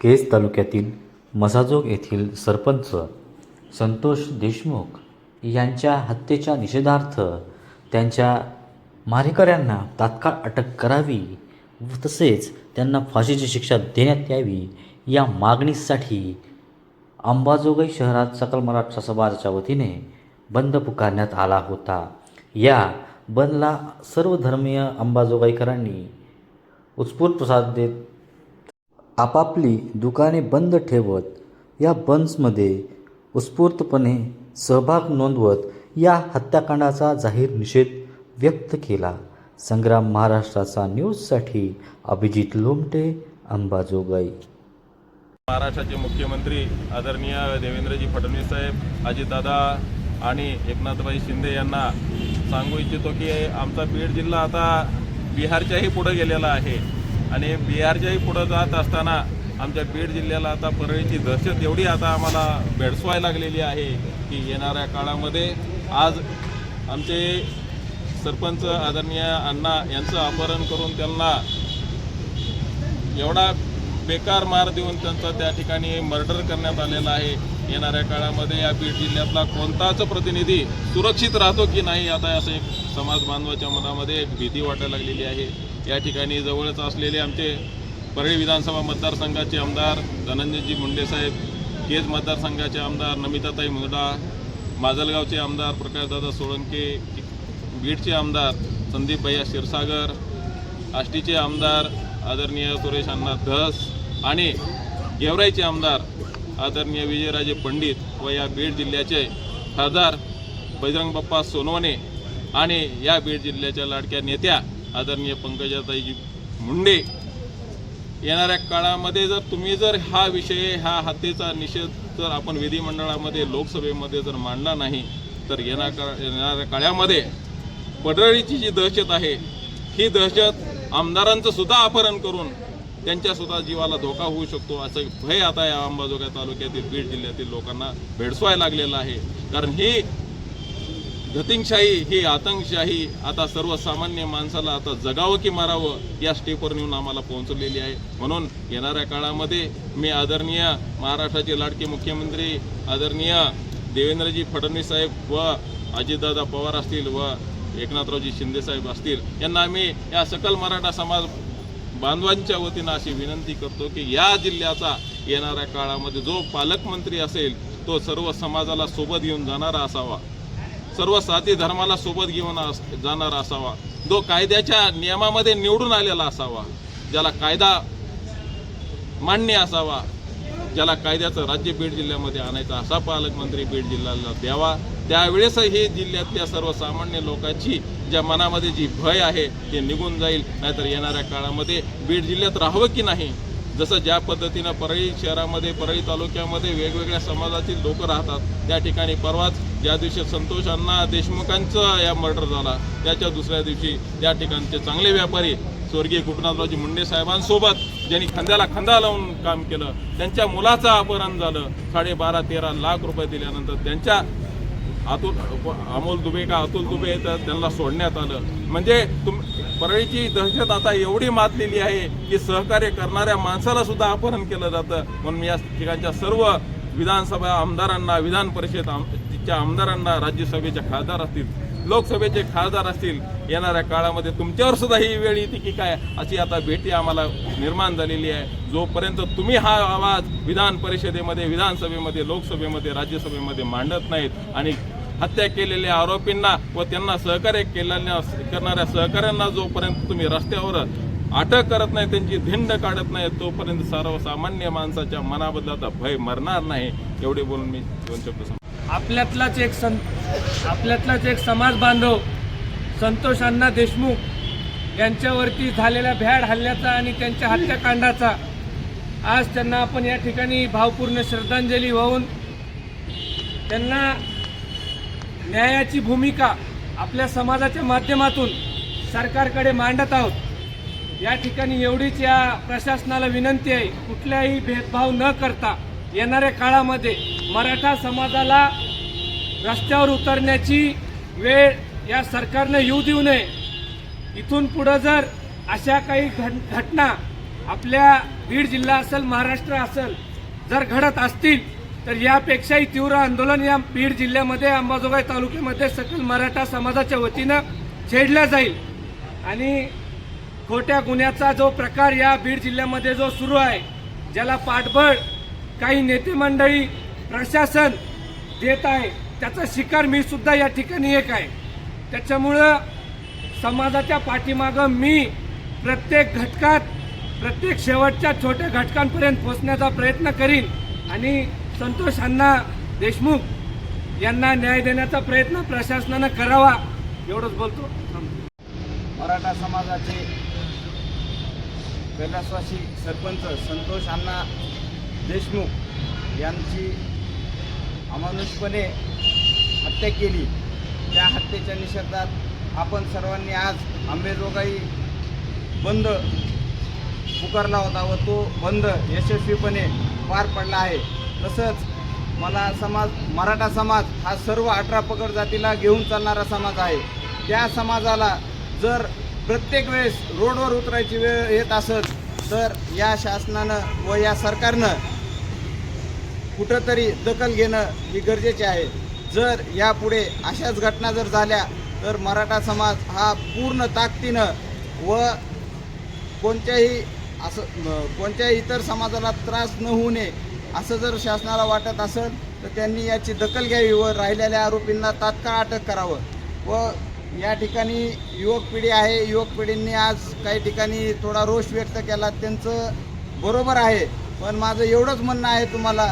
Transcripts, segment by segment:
केज तालुक्यातील मसाजोग येथील सरपंच संतोष देशमुख यांच्या हत्येच्या निषेधार्थ त्यांच्या मारेकऱ्यांना तात्काळ अटक करावी व तसेच त्यांना फाशीची शिक्षा देण्यात यावी या मागणीसाठी अंबाजोगाई शहरात सकल मराठा समाजाच्या वतीने बंद पुकारण्यात आला होता. या बंदला सर्व धर्मीय अंबाजोगाईकरांनी उत्स्फूर्त प्रसाद देत आपापली दुकाने बंद ठेवत या बंद्समध्ये उत्स्फूर्तपणे सहभाग नोंदवत या हत्याकांडाचा जाहीर निषेध व्यक्त केला. संग्राम महाराष्ट्राचा न्यूजसाठी अभिजित लोमटे अंबाजोगाई. महाराष्ट्राचे मुख्यमंत्री आदरणीय देवेंद्रजी फडणवीस साहेब अजितदादा आणि एकनाथभाई शिंदे यांना सांगू इच्छितो की आमचा बीड जिल्हा आता बिहारच्याही पुढे गेलेला आहे. आणि बिहारच्याही पुढं जात असताना आमच्या बीड जिल्ह्याला आता परळीची दहशत एवढी आता आम्हाला भेडसवाय लागलेली आहे की येणाऱ्या काळामध्ये आज आमचे सरपंच आदरणीय अण्णा यांचं अपहरण करून त्यांना एवढा बेकार मार देऊन त्यांचा त्या ठिकाणी मर्डर करण्यात आलेला आहे. येणाऱ्या काळामध्ये या बीड जिल्ह्यातला कोणताच प्रतिनिधी सुरक्षित राहतो की नाही आता असं एक समाज बांधवाच्या मनामध्ये एक भीती वाटायला लागलेली आहे. या ठिकाणी जवळच असलेले आमचे परळी विधानसभा मतदारसंघाचे आमदार धनंजयजी मुंडेसाहेब केज मतदारसंघाचे आमदार नमिताताई मुंडा माजलगावचे आमदार प्रकाशदादा सोळंके बीडचे आमदार संदीप भैया क्षीरसागर आष्टीचे आमदार आदरणीय सुरेश अण्णा धस आणि गेवराईचे आमदार आदरणीय विजयराजे पंडित व या बीड जिल्ह्याचे खासदार बजरंग बाप्पा सोनवणे आणि या बीड जिल्ह्याच्या लाडक्या नेत्या आदरणीय पंकजाताईजी मुंडे येणाऱ्या काळामध्ये जर तुम्ही जर हा विषय हा हत्येचा निषेध जर आपण विधिमंडळामध्ये लोकसभेमध्ये जर मांडला नाही तर येणार येणाऱ्या काळामध्ये पडळीची जी दहशत आहे ही दहशत आमदारांचं सुद्धा अपहरण करून त्यांच्या सुद्धा जीवाला धोका होऊ शकतो असं भय आता या अंबाजोगाई तालुक्यातील बीड जिल्ह्यातील लोकांना भेडसवायला लागलेलं आहे. कारण ही धतिंगशाही ही आतंकशाही आता सर्वसामान्य माणसाला आता जगावं की मारावं या स्टेपवर नेऊन आम्हाला पोहोचलेली आहे. म्हणून येणाऱ्या काळामध्ये मी आदरणीय महाराष्ट्राचे लाडके मुख्यमंत्री आदरणीय देवेंद्रजी फडणवीस साहेब व अजितदादा पवार असतील व एकनाथरावजी शिंदेसाहेब असतील यांना आम्ही या सकल मराठा समाज बांधवांच्या वतीनं अशी विनंती करतो की या जिल्ह्याचा येणाऱ्या काळामध्ये जो पालकमंत्री असेल तो सर्व समाजाला सोबत घेऊन जाणारा असावा. सर्व साथी धर्माला सोबत घेऊन अस- जाणारा असावा. जो कायद्याच्या नियमामध्ये निवडून आलेला असावा. ज्याला कायदा मान्य असावा. ज्याला कायद्याचं राज्य बीड जिल्ह्यामध्ये आणायचा असा पालकमंत्री बीड जिल्ह्याला द्यावा. त्यावेळेस हे जिल्ह्यातल्या सर्वसामान्य लोकांची ज्या मनामध्ये जी भय आहे ते निघून जाईल. नाहीतर येणाऱ्या काळामध्ये बीड जिल्ह्यात राहावं की नाही? जसं ज्या पद्धतीनं परळी शहरामध्ये परळी तालुक्यामध्ये वेगवेगळ्या समाजातील लोक राहतात त्या ठिकाणी परवाच ज्या दिवशी संतोष अण्णा देशमुखांचा या मर्डर झाला त्याच्या दुसऱ्या दिवशी त्या ठिकाणचे चांगले व्यापारी स्वर्गीय गोपीनाथरावजी मुंडे साहेबांसोबत ज्यांनी खांद्याला खांदा लावून काम केलं त्यांच्या मुलाचं अपहरण झालं साडेबारा तेरा लाख रुपये दिल्यानंतर त्यांच्या अतुल अमोल दुबे का अतुल दुबे तर त्यांना सोडण्यात आलं. म्हणजे तुम परळीची दहशत आता एवढी मातलेली आहे की सहकार्य करणाऱ्या माणसाला सुद्धा अपहरण केलं जातं. म्हणून मी या ठिकाणच्या सर्व विधानसभा आमदारांना विधान परिषद आम- आमदारांना राज्यसभेच्या खासदार असतील लोकसभेचे खासदार असतील येणाऱ्या काळामध्ये तुमच्यावर सुद्धा ही वेळ येते की काय? अशी आता भेटी आम्हाला निर्माण झालेली आहे. जोपर्यंत तुम्ही हा आवाज विधान परिषदेमध्ये विधानसभेमध्ये लोकसभेमध्ये राज्यसभेमध्ये मांडत नाहीत आणि हत्या केलेल्या आरोपींना व त्यांना सहकार्य केलेल्या करणाऱ्या सहकाऱ्यांना जोपर्यंत तुम्ही रस्त्यावर अटक करत नाही त्यांची धिंड काढत नाही तोपर्यंत सर्वसामान्य माणसाच्या मनाबद्दल आता भय मरणार नाही एवढे बोलून मी दोन शब्द आपल्यातलाच एक सं आपल्यातलाच एक समाज बांधव संतोष अण्णा देशमुख यांच्यावरती झालेल्या भ्याड हल्ल्याचा आणि त्यांच्या हत्याकांडाचा आज त्यांना आपण या ठिकाणी भावपूर्ण श्रद्धांजली वाहून त्यांना न्यायाची भूमिका आपल्या समाजाच्या माध्यमातून सरकारकडे मांडत आहोत. या ठिकाणी एवढीच या प्रशासनाला विनंती आहे कुठल्याही भेदभाव न करता येणाऱ्या काळामध्ये मराठा समाजाला रस्त्यावर उतरण्याची वेळ या सरकारनं येऊ देऊ नये. इथून पुढं जर अशा काही घट घटना आपल्या बीड जिल्हा असेल महाराष्ट्र असेल जर घडत असतील तर यापेक्षाही तीव्र आंदोलन या बीड जिल्ह्यामध्ये अंबाजोगाई तालुक्यामध्ये सकल मराठा समाजाच्या वतीनं छेडलं जाईल. आणि खोट्या गुन्ह्याचा जो प्रकार या बीड जिल्ह्यामध्ये जो सुरू आहे ज्याला पाठबळ काही नेते मंडळी प्रशासन देत आहे त्याचा शिकार मी सुद्धा या ठिकाणी एक आहे. त्याच्यामुळं समाजाच्या पाठीमागं मी प्रत्येक घटकात प्रत्येक शेवटच्या छोट्या घटकांपर्यंत पोहोचण्याचा प्रयत्न करीन आणि संतोष अण्णा देशमुख यांना न्याय देण्याचा प्रयत्न प्रशासनानं करावा एवढंच बोलतो. मराठा समाजाचे कैलासवासी सरपंच संतोष अण्णा देशमुख यांची अमानुषपणे हत्या केली. त्या हत्येच्या निषेधात आपण सर्वांनी आज आंबेजोगाई बंद पुकारला होता व तो बंद यशस्वीपणे पार पडला आहे. तसंच मला समाज मराठा समाज हा सर्व अठरा पकड जातीला घेऊन चालणारा समाज आहे. त्या समाजाला जर प्रत्येक वेळेस रोडवर उतरायची वेळ येत असत तर या शासनानं व या सरकारनं कुठंतरी दखल घेणं ही गरजेचे आहे. जर यापुढे अशाच घटना जर झाल्या तर मराठा समाज हा पूर्ण ताकदीनं व कोणत्याही असं कोणत्याही इतर समाजाला त्रास न होऊ नये असं जर शासनाला वाटत असेल तर त्यांनी याची दखल घ्यावी व राहिलेल्या आरोपींना तात्काळ अटक करावं. व या ठिकाणी युवक पिढी आहे. युवक पिढींनी आज काही ठिकाणी थोडा रोष व्यक्त केला. त्यांचं बरोबर आहे. पण माझं एवढंच म्हणणं आहे तुम्हाला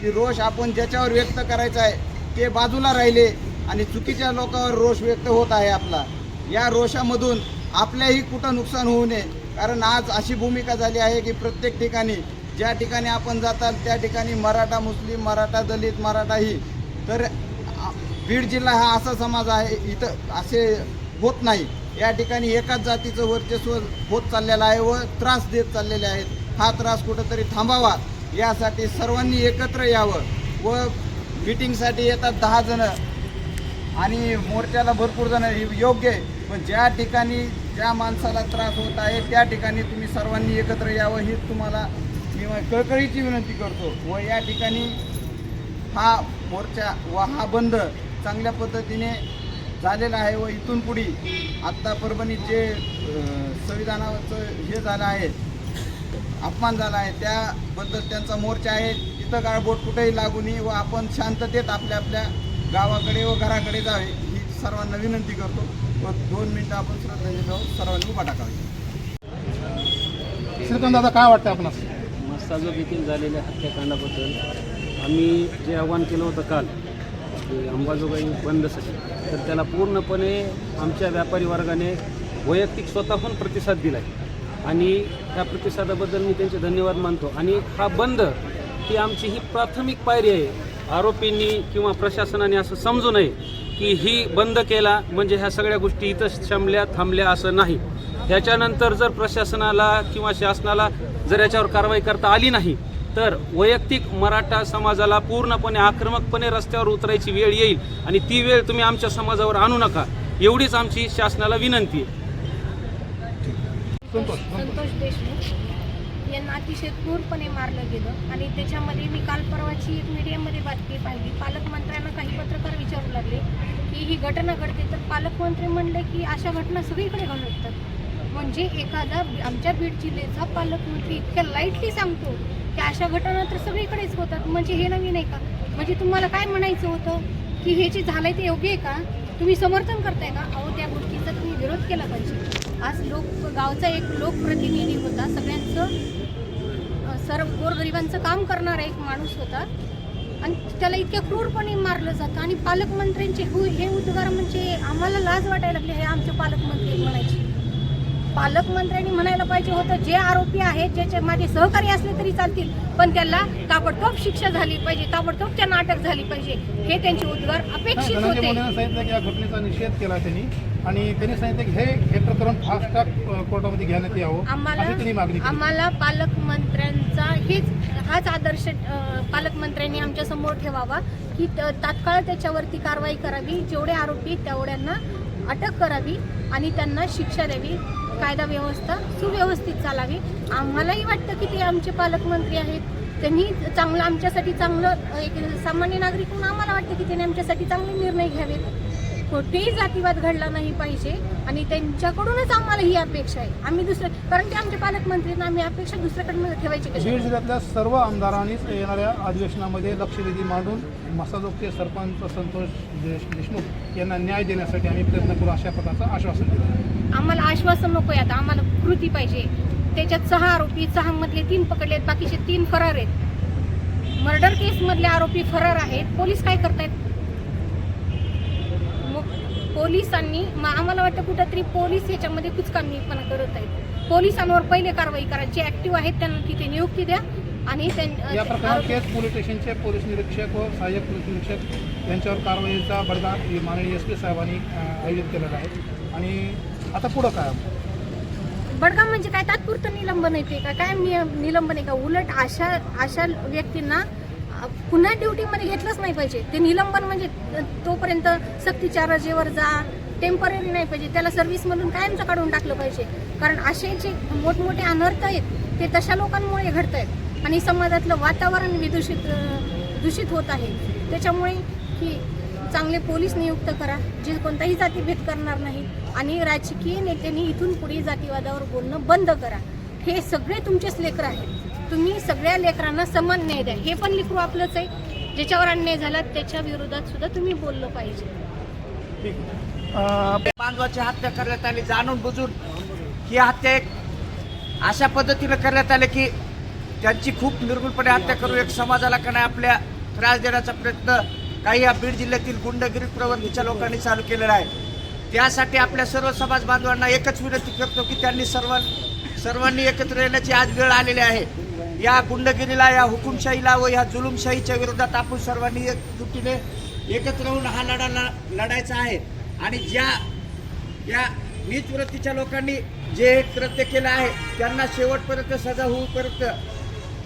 की रोष आपण ज्याच्यावर व्यक्त करायचा आहे ते बाजूला राहिले आणि चुकीच्या लोकांवर रोष व्यक्त होत आहे आपला. या रोषामधून आपल्याही कुठं नुकसान होऊ नये. कारण आज अशी भूमिका झाली आहे की प्रत्येक ठिकाणी ज्या ठिकाणी आपण जाताल त्या ठिकाणी मराठा मुस्लिम मराठा दलित मराठा ही. तर बीड जिल्हा हा असा समाज आहे इथं असे होत नाही. या ठिकाणी एकाच जातीचं वर्चस्व होत चाललेलं आहे व त्रास देत चाललेले आहेत. हा त्रास कुठंतरी थांबावा यासाठी सर्वांनी एकत्र यावं व मिटिंगसाठी येतात दहा जणं. आणि मोर्चाला भरपूर जण योग्य आहे. पण ज्या ठिकाणी ज्या माणसाला त्रास होत आहे त्या ठिकाणी तुम्ही सर्वांनी एकत्र यावं हीच तुम्हाला मी कळकळीची विनंती करतो. व या ठिकाणी हा मोर्चा व हा बंद चांगल्या पद्धतीने झालेलं आहे व इथून पुढे आत्ता परभणीत जे संविधानाचं हे झालं आहे अपमान झाला आहे त्याबद्दल त्यांचा मोर्चा आहे. तिथं गाळबोट कुठेही लागू नये व आपण शांततेत आपल्या आपल्या गावाकडे व घराकडे जावे ही सर्वांना विनंती करतो. व दोन मिनटं आपण श्रद्धांजली जाऊ सर्वांनी उभा टाकावी. श्रीकांत दादा काय वाटतं आपणास? मस्ताजो देखील झालेल्या हत्याकांडाबद्दल. आम्ही जे आव्हान केलं होतं काल की अंबाजोगाई बंदसाठी तर त्याला पूर्णपणे आमच्या व्यापारी वर्गाने वैयक्तिक स्वतःहून प्रतिसाद दिला आहे आणि त्या प्रतिसादाबद्दल मी त्यांचे धन्यवाद मानतो. आणि हा बंद ही आमची ही प्राथमिक पायरी आहे. आरोपींनी किंवा प्रशासनाने असं समजू नये की ही बंद केला म्हणजे ह्या सगळ्या गोष्टी इथं शमल्या थांबल्या असं नाही. ह्याच्यानंतर जर प्रशासनाला किंवा शासनाला जर याच्यावर कारवाई करता आली नाही तर वैयक्तिक मराठा समाजाला पूर्णपणे आक्रमकपणे रस्त्यावर उतरायची वेळ येईल आणि ती वेळ तुम्ही आमच्या समाजावर आणू नका. एवढीच आमची शासनाला विनंती आहे. संतोष संतोष देशमुख यांना अतिशय क्रूरपणे मारलं गेलं आणि त्याच्यामध्ये मी काल परवाची एक मीडियामध्ये बातमी पाहिली. पालकमंत्र्यांना काही पत्रकार विचारू लागले की ही घटना घडते तर पालकमंत्री म्हणले की अशा घटना सगळीकडे घडतात. म्हणजे एखादा आमच्या बीड जिल्ह्याचा पालकमंत्री इतक्या लाईटली सांगतो की अशा घटना तर सगळीकडेच होतात. म्हणजे हे नवीन आहे का? म्हणजे तुम्हाला काय म्हणायचं होतं? की हे जे झालंय ते योग्य आहे का? तुम्ही समर्थन करताय का? अहो त्या गोष्टीचा तुम्ही विरोध केला पाहिजे. आज लोक गावचा एक लोकप्रतिनिधी होता. सगळ्यांचं सर्व गोरगरिबांचं काम करणारा एक माणूस होता. आणि त्याला इतक्या क्रूरपणे मारलं जातं. आणि पालकमंत्र्यांचे हे उद्गार म्हणजे आम्हाला लाज वाटायला लागली. हे आमचे पालकमंत्री म्हणायचे. पालकमंत्र्यांनी म्हणायला पाहिजे होतं जे आरोपी आहेत ज्याचे माझे सहकारी असले तरी चालतील पण त्याला ताबडतोब शिक्षा झाली पाहिजे ताबडतोब त्यांना अटक झाली पाहिजे. हे त्यांचे उद्गार अपेक्षित होते. सांगितलं की या घटनेचा निषेध केला त्यांनी. आणि त्यांनी सांगितलं की हे प्रकरण फास्ट ट्रॅक कोर्टामध्ये घेण्यात यावं आम्हाला आम्हाला पालकमंत्र्यांचा हेच हाच आदर्श पालकमंत्र्यांनी आमच्यासमोर ठेवावा की तात्काळ त्याच्यावरती कारवाई करावी. जेवढे आरोपी तेवढ्यांना अटक करावी आणि त्यांना शिक्षा द्यावी कायदा व्यवस्था सुव्यवस्थित चालावी. आम्हालाही वाटतं की ते आमचे पालकमंत्री आहेत. त्यांनी चांगलं आमच्यासाठी चांगलं एक सामान्य नागरिक म्हणून आम्हाला वाटतं की त्यांनी आमच्यासाठी चांगले निर्णय घ्यावेत. कुठेही जातीवाद घडला नाही पाहिजे आणि त्यांच्याकडूनच आम्हाला ही अपेक्षा आहे. आम्ही दुसरं कारण ते आमचे पालकमंत्री आहेत, आम्ही अपेक्षा दुसऱ्याकडनं ठेवायची कशी? बीड जिल्ह्यातल्या सर्व आमदारांनीच येणाऱ्या अधिवेशनामध्ये लक्षवेधी मांडून मसाजोगचे सरपंच संतोष देश देशमुख यांना न्याय देण्यासाठी आम्ही प्रयत्न करू अशा प्रकारचं आश्वासन दिलं. आम्हाला आश्वासन नको आता. आम्हाला कृती पाहिजे. त्याच्यात सहा आरोपी सहा मधले तीन पकडलेत बाकीचे तीन फरार आहेत. मर्डर केस मधले आरोपी फरार आहेत. पोलीस काय करतायत? पोलिसांनी मग आम्हाला वाटतं कुठंतरी पोलीस याच्यामध्ये कुचकामीपणा करत आहेत. पोलिसांवर पहिले कारवाई करा. जे ऍक्टिव्ह आहेत त्यांना तिथे नियुक्ती द्या आणि या प्रकरणात आरोपी- केस पोलीस स्टेशनचे पोलीस निरीक्षक व सहाय्यक पोलीस निरीक्षक यांच्यावर कारवाईचा बडगा माननीय एस पी साहेबांनी आयोजित केलेला आहे. आणि आता पुढं काय? बडगाम म्हणजे काय? तात्पुरतं निलंबन येते का? काय निलंबन आहे का? उलट अशा अशा व्यक्तींना पुन्हा ड्युटीमध्ये घेतलंच नाही पाहिजे. ते निलंबन म्हणजे तोपर्यंत सक्तीच्या रजेवर जा टेंपररी नाही पाहिजे. त्याला सर्व्हिसमधून कायमचं काढून टाकलं पाहिजे. कारण असे जे मोठमोठे अनर्थ आहेत ते तशा लोकांमुळे घडत आहेत. आणि समाजातलं वातावरण विदूषित दूषित होत आहे. त्याच्यामुळे की चांगले पोलीस नियुक्त करा. जे कोणताही जातीभेद करणार नाही. आणि राजकीय नेत्यांनी इथून पुढे जातीवादावर बोलणं बंद करा. हे सगळे तुमचेच लेकर आहेत. तुम्ही सगळ्या लेकरांना समान न्याय द्या. हे पण लेकरू आपलंच आहे. ज्याच्यावर अन्याय झाला त्याच्या विरोधात सुद्धा तुम्ही बोललं पाहिजे. बांधवाची हत्या करण्यात आली जाणून बुजून ही हत्या एक अशा पद्धतीनं करण्यात आले की त्यांची खूप निर्गुणपणे हत्या करून एक समाजाला का नाही आपल्या त्रास देण्याचा प्रयत्न काही या बीड जिल्ह्यातील गुंडगिरी प्रवृत्तीच्या लोकांनी चालू केलेला आहे. त्यासाठी आपल्या सर्व समाज बांधवांना एकच विनंती करतो की त्यांनी सर्व सर्वांनी एकत्र येण्याची आज वेळ आलेली आहे. या गुंडगिरीला या हुकुमशाहीला व या जुलुमशाहीच्या विरोधात आपण सर्वांनी एकजुटीने एकत्र होऊन हा लढा लढायचा आहे. आणि ज्या या नीच वृत्तीच्या लोकांनी जे हे कृत्य केलं आहे त्यांना शेवटपर्यंत सजा होईपर्यंत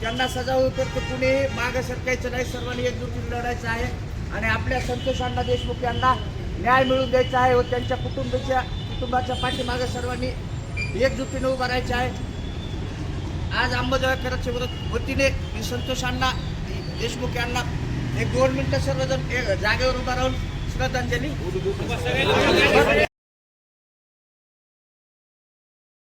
त्यांना सजा होईपर्यंत कुणीही मागं सरकायचं नाही. सर्वांनी एकजुटीने लढायचं आहे. आणि आपल्या संतोष अण्णा देशमुख यांना न्याय मिळवून द्यायचा आहे व त्यांच्या कुटुंबाच्या कुटुंबाच्या पाठीमागं सर्वांनी एकजुटीने उभं राहायचं आहे. आज अंबाजोगाईकरांच्या विरोध वतीने मी संतोष अण्णा देशमुख यांना हे दोन मिनिटं सर्वजण जागेवर उभा राहून श्रद्धांजली.